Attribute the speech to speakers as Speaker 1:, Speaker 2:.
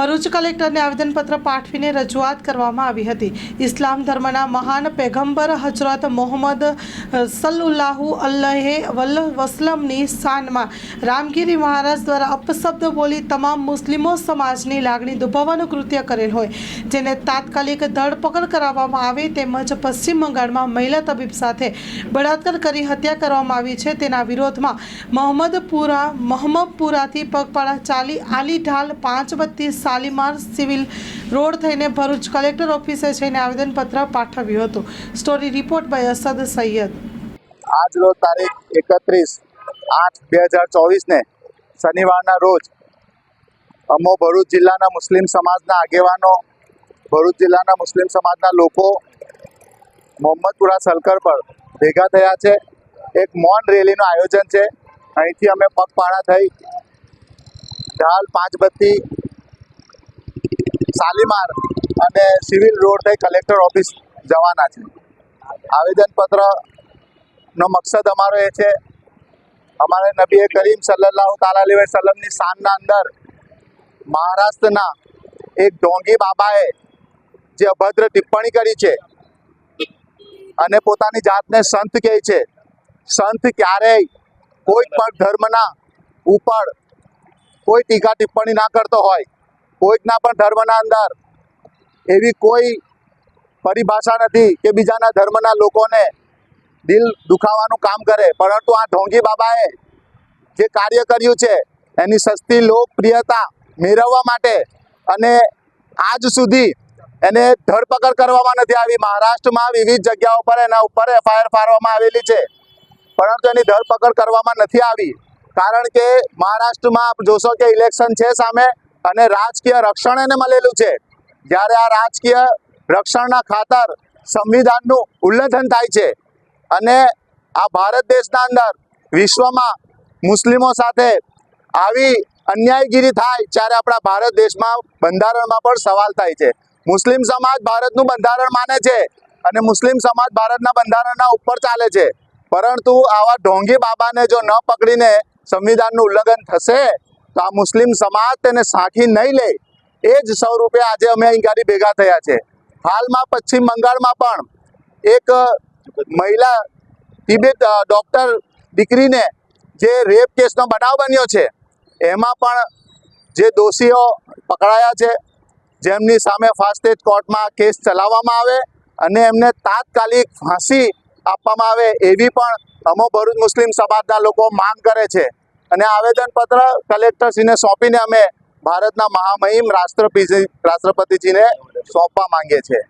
Speaker 1: ભરૂચ કલેક્ટરને આવેદનપત્ર પાઠવીને રજૂઆત કરવામાં આવી હતી. ઇસ્લામ ધર્મના મહાન પેગમ્બર હજરત મોહમ્મદ સલ્લાહુ અલ્લહે અલ્લાહે વલ વસલમની શાનમાં રામગીરી મહારાજ દ્વારા અપશબ્દ બોલી તમામ મુસ્લિમો સમાજની લાગણી દુભાવવાનું કૃત્ય કરેલ હોય. જેને તાત્કાલિક ધરપકડ કરાવવામાં આવે તેમજ પશ્ચિમ બંગાળમાં મહિલા તબીબ સાથે બળાત્કાર કરી હત્યા કરવામાં આવી છે. તેના વિરોધમાં મોહમ્મદપુરા, મોહમ્મદપુરાથી પગપાળા ચાલી આલી ઢાલ પાંચ બત્તી શાલીમાર સિવિલ રોડ થઈને ભરૂચ કલેક્ટર ઓફિસે જઈને આવેદનપત્ર પાઠવ્યું હતું. Story report by Asad Sayed.
Speaker 2: આજ રોજ તારીખ એકત્રીસ આઠ બે હજાર ચોવીસને શનિવારના રોજ અમો ભરૂચ જિલ્લાના મુસ્લિમ સમાજના આગેવાનો, ભરૂચ જિલ્લાના મુસ્લિમ સમાજના લોકો મોહમ્મદપુરા સલકર પર ભેગા થયા છે. એક મૌન રેલીનું આયોજન છે. અહીંથી અમે પગપાળા થઈ ઢાલ પાંચબત્તી શાલીમાર અને સિવિલ રોડ કલેક્ટર ઓફિસ જવાના છે. આવેદનપત્રનો મકસદ અમારો એ છે, અમારે નબી કરીમ સલ્લાહ તાલાલી વસલમની શાનના અંદર મહારાષ્ટ્રના એક ઢોંગી બાબાએ જે અભદ્ર ટિપ્પણી કરી છે અને પોતાની જાતને સંત કહે છે, સંત ક્યારેય કોઈ પણ ધર્મના ઉપર કોઈ ટીકા ટિપ્પણી ના કરતો હોય. કોઈકના પણ ધર્મના અંદર એવી કોઈ પરિભાષા નથી કે બીજાના ધર્મના લોકોને દિલ દુખાવાનું કામ કરે. પરંતુ આ ઢોંગી બાબાએ જે કાર્ય કર્યું છે, એની સસ્તી, લોકપ્રિયતા મેળવવા માટે અને આજ સુધી એને ધરપકડ કરવામાં નથી આવી. મહારાષ્ટ્રમાં વિવિધ જગ્યાઓ પર એના ઉપર એફઆઈઆર ફાળવામાં આવેલી છે. પરંતુ એની ધરપકડ કરવામાં નથી આવી. કારણ કે મહારાષ્ટ્રમાં આપ જોશો કે ઇલેક્શન છે સામે અને રાજકીય રક્ષણ એને મળેલું છે. જ્યારે આ રાજકીય રક્ષણના ખાતર સંવિધાનનું ઉલ્લંઘન થાય છે અને આ ભારત દેશના અંદર વિશ્વમાં મુસ્લિમો સાથે આવી અન્યાયગીરી થાય ત્યારે આપણા ભારત દેશમાં બંધારણમાં પણ સવાલ થાય છે. મુસ્લિમ સમાજ ભારતનું બંધારણ માને છે અને મુસ્લિમ સમાજ ભારતના બંધારણના ઉપર ચાલે છે. પરંતુ આવા ઢોંગી બાબાને જો ન પકડીને સંવિધાનનું ઉલ્લંઘન થશે તો આ મુસ્લિમ સમાજ તેને સાખી નહીં લે. એ જ સ્વરૂપે આજે અમે અહીં ભેગા થયા છે. હાલમાં પશ્ચિમ બંગાળમાં પણ એક મહિલા તિબેટ ડૉક્ટર દીકરીને જે રેપ કેસનો બનાવ બન્યો છે, એમાં પણ જે દોષીઓ પકડાયા છે, જેમની સામે ફાસ્ટેજ કોર્ટમાં કેસ ચલાવવામાં આવે અને એમને તાત્કાલિક ફાંસી આપવામાં આવે એવી પણ અમો ભરૂચ મુસ્લિમ સમાજના લોકો માંગ કરે છે. અને આવેદનપત્ર કલેક્ટરશ્રીને સોંપીને અમે ભારતના મહામહિમ રાષ્ટ્રપતિ રાષ્ટ્રપતિજીને સોંપવા માંગીએ છીએ.